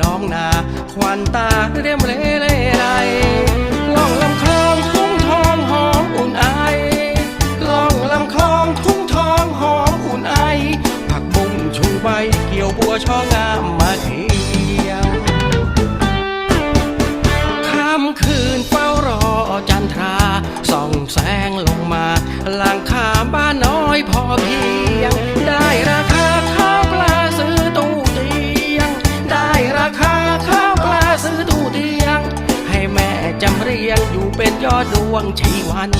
น้องนา ควันตาเรียมเรเรไรล่องลำคลองทุ่งทองหอมอุ่นไอล่องลำคลองทุ่งทองหอมอุ่นไอ ผักบุ้งชูใบเกี่ยวบัวช่องามมาเทียมค่ำคืนเฝ้ารอจันทราส่องแสงลงมาหลังคาบ้านน้อยพอเพียง เป็นยอดดวงชีวัน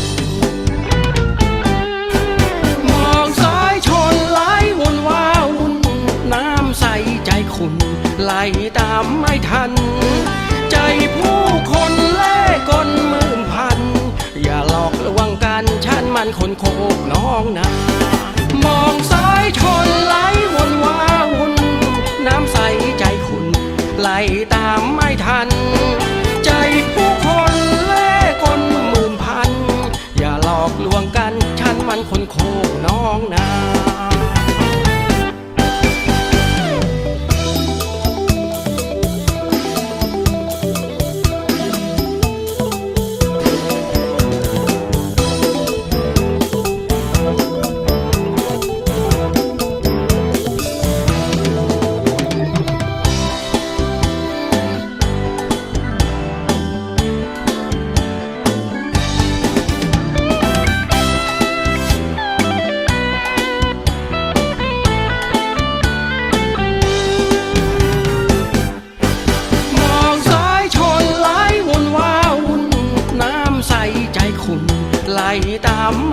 มองซ้ายชนไหลวนว้าวุ่นน้ำใสใจคุณไหลตามไม่ทัน ใจผู้คนเล่กลหมื่นพัน อย่าหลอกลวงกันฉันมันคนโคกน้องนามองซ้ายชนไหล คนโคกน้องนา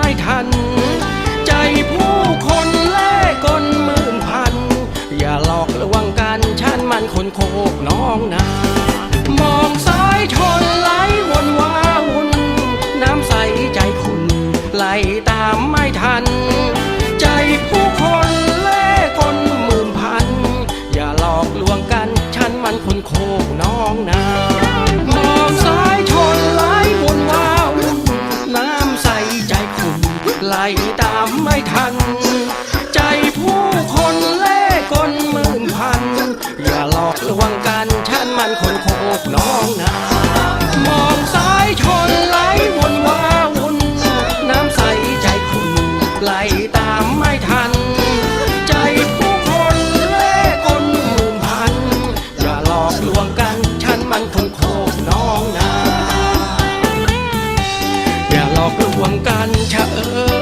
ไม่ทัน ใจผู้คนเล่กลหมื่นพัน อย่าหลอกลวงกันฉันมันคนโคกน้องนามองซ้ายชนไหลวนวาวุ่นน้ำใสใจคุณไหลตามไม่ทัน โคกน้องนาอย่าหลอกลวงกันฉัน